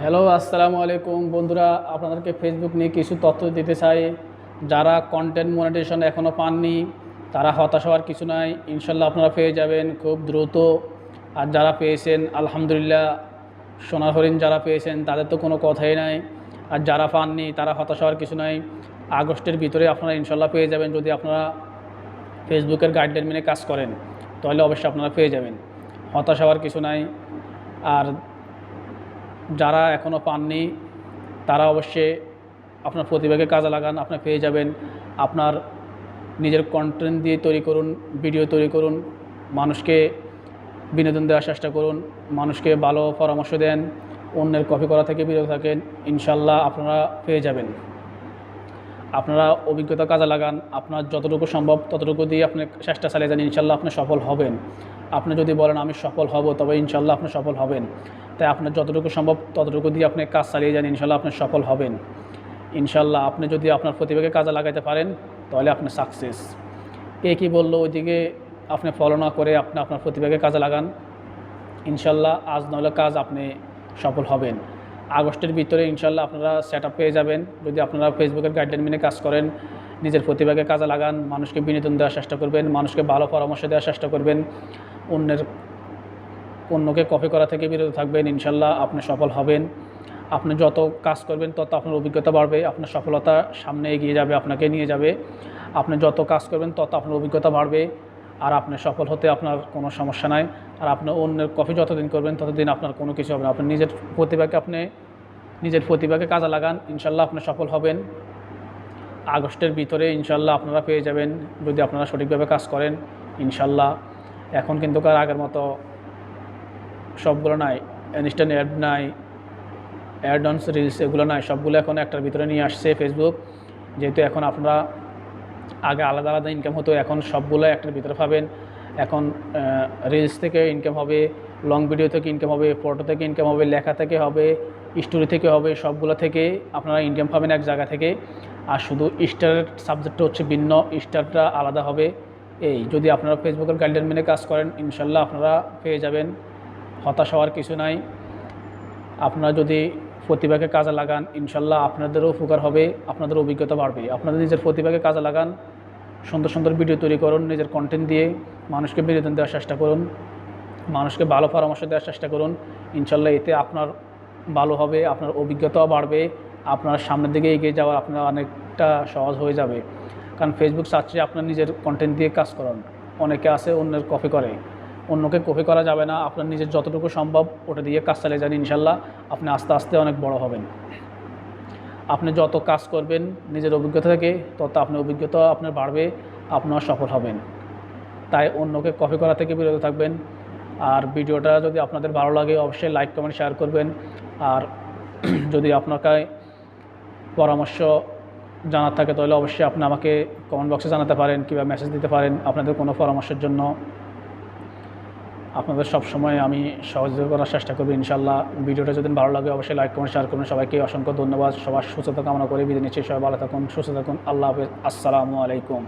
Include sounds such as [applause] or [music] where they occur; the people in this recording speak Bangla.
হ্যালো, আসসালামু আলাইকুম। বন্ধুরা, আপনাদেরকে ফেসবুক নিয়ে কিছু তথ্য দিতে চাই। যারা কন্টেন্ট মনিটেশন এখনও পাননি, তারা হতাশ হওয়ার কিছু নাই। ইনশাল্লাহ আপনারা পেয়ে যাবেন খুব দ্রুত। আর যারা পেয়েছেন, আলহামদুলিল্লাহ, সোনার হরিণ যারা পেয়েছেন, তাদের তো কোনো কথাই নাই। আর যারা পাননি, তারা হতাশ হওয়ার কিছু নাই। আগস্টের ভিতরে আপনারা ইনশাল্লাহ পেয়ে যাবেন যদি আপনারা ফেসবুকের গাইডলাইন মেনে কাজ করেন। তাহলে অবশ্যই আপনারা পেয়ে যাবেন। হতাশ হওয়ার কিছু নাই। আর যারা এখনও পাননি, তারা অবশ্যই আপনার প্রতিভাকে কাজে লাগান, আপনি পেয়ে যাবেন। আপনার নিজের কন্টেন্ট দিয়ে তৈরি করুন ভিডিও তৈরি করুন, মানুষকে বিনোদন দেওয়ার চেষ্টা করুন, মানুষকে ভালো পরামর্শ দেন, অন্যের কপি করা থেকে বিরত থাকেন, ইনশাল্লাহ আপনারা পেয়ে যাবেন। আপনারা অভিজ্ঞতা কাজে লাগান, আপনার যতটুকু সম্ভব ততটুকু দিয়ে আপনি চেষ্টা চালিয়ে যান, ইনশাল্লাহ আপনি সফল হবেন। আপনি যদি বলেন, আমি সফল হব, তবে ইনশাল্লাহ আপনি সফল হবেন। তাই আপনার যতটুকু সম্ভব, ততটুকু দিয়ে আপনি কাজ চালিয়ে যান ইনশাল্লাহ আপনি সফল হবেন। ইনশাল্লাহ আপনি যদি আপনার প্রতিভাকে কাজে লাগাইতে পারেন, তাহলে আপনি সাকসেস কে কী বলল ওইদিকে, আপনি ফলো না করে আপনি আপনার প্রতিভাকে কাজে লাগান। ইনশাল্লাহ আজ নইলে কাজ আপনি সফল হবেন। আগস্টের ভিতরে ইনশাল্লাহ আপনারা সেট পেয়ে যাবেন। যদি আপনারা ফেসবুকের গাইডলাইন মেনে কাজ করেন নিজের প্রতিভাকে কাজে লাগান, মানুষকে বিনোদন দেওয়ার চেষ্টা করবেন, মানুষকে ভালো পরামর্শ দেওয়ার চেষ্টা করবেন, অন্যের অন্যকে কপি করা থেকে বিরত থাকবেন, ইনশাল্লাহ আপনি সফল হবেন। আপনি যত কাজ করবেন, তত আপনার অভিজ্ঞতা বাড়বে, আপনার সফলতা সামনে এগিয়ে যাবে, আপনাকে নিয়ে যাবে। আপনি যত কাজ করবেন, তত আপনার অভিজ্ঞতা বাড়বে। আর আপনি সফল হতে আপনার কোনো সমস্যা নাই। আর আপনি অন্যের কপি যতদিন করবেন, ততদিন আপনার কোনো কিছু হবে না। আপনি নিজের প্রতিভাকে আপনি নিজের প্রতিভাকে কাজে লাগান, ইনশাল্লাহ আপনি সফল হবেন। আগস্টের ভিতরে ইনশাল্লাহ আপনারা পেয়ে যাবেন, যদি আপনারা সঠিকভাবে কাজ করেন, ইনশাল্লাহ। এখন কিন্তু কার আগের মতো সবগুলো নাই ইনস্ট্যান্ট অ্যাড নাই অ্যাডন্স রিলস এগুলো নাই, সবগুলো এখন একটার ভিতরে নিয়ে আসছে ফেসবুক যেহেতু এখন আপনারা আগে আলাদা আলাদা ইনকাম হতো, এখন সবগুলো একটার ভিতরে পাবেন। এখন রিলস থেকে ইনকাম হবে লং ভিডিও থেকে ইনকাম হবে ফটো থেকে ইনকাম হবে, লেখা থেকে হবে স্টোরি থেকে হবে, সবগুলো থেকে আপনারা ইনকাম পাবেন এক জায়গা থেকে। আর শুধু স্টারের সাবজেক্টটা হচ্ছে ভিন্ন স্টারটা আলাদা হবে। এই, যদি আপনারা ফেসবুকের গাইডলাইন মেনে কাজ করেন, ইনশাল্লাহ আপনারা পেয়ে যাবেন। হতাশ হওয়ার কিছু নাই। আপনারা যদি প্রতিভাকে কাজে লাগান, ইনশাল্লাহ আপনাদেরও উপকার হবে, আপনাদের অভিজ্ঞতা বাড়বে। আপনাদের নিজের প্রতিভাকে কাজে লাগান, সুন্দর সুন্দর ভিডিও তৈরি করুন, নিজের কন্টেন্ট দিয়ে মানুষকে বিনোদন দেওয়ার চেষ্টা করুন, মানুষকে ভালো পরামর্শ দেওয়ার চেষ্টা করুন। ইনশাল্লাহ এতে আপনার ভালো হবে, আপনার অভিজ্ঞতাও বাড়বে। আপনার সামনের দিকে এগিয়ে যাওয়া আপনার অনেকটা সহজ হয়ে যাবে। কারণ ফেসবুক সার্চে আপনার নিজের কন্টেন্ট দিয়ে কাজ করুন। অনেকে আছে, অন্যের কপি করে। অন্যকে কপি করা যাবে না। আপনার নিজের যতটুকু সম্ভব ওটা দিয়ে কাজ চালিয়ে যান, ইনশাল্লাহ আপনি আস্তে আস্তে অনেক বড় হবেন। আপনি যত কাজ করবেন নিজের অভিজ্ঞতা থেকে, তত আপনার অভিজ্ঞতা আপনার বাড়বে, আপনার সফল হবেন। তাই অন্যকে কপি করা থেকে বিরত থাকবেন। আর ভিডিওটা যদি আপনাদের ভালো লাগে, অবশ্যই লাইক কমেন্ট শেয়ার করবেন। আর [clears throat] যদি আপনাকে পরামর্শ জানার থাকে, তাহলে অবশ্যই আপনি আমাকে কমেন্ট বক্সে জানাতে পারেন কিংবা মেসেজ দিতে পারেন আপনাদের কোনো পরামর্শের জন্য। আপনাদের সব সময় আমি সহযোগিতা করার চেষ্টা করব ইনশাল্লাহ ভিডিওটা যদি ভালো লাগে, অবশ্যই লাইক করুন শেয়ার করুন। সবাইকে অসংখ্য ধন্যবাদ। সবার সুস্থতা কামনা করে বিদায় নিচ্ছি। সবাই ভালো থাকুন, সুস্থ থাকুন। আল্লাহ হাফেজ। আসসালামু আলাইকুম।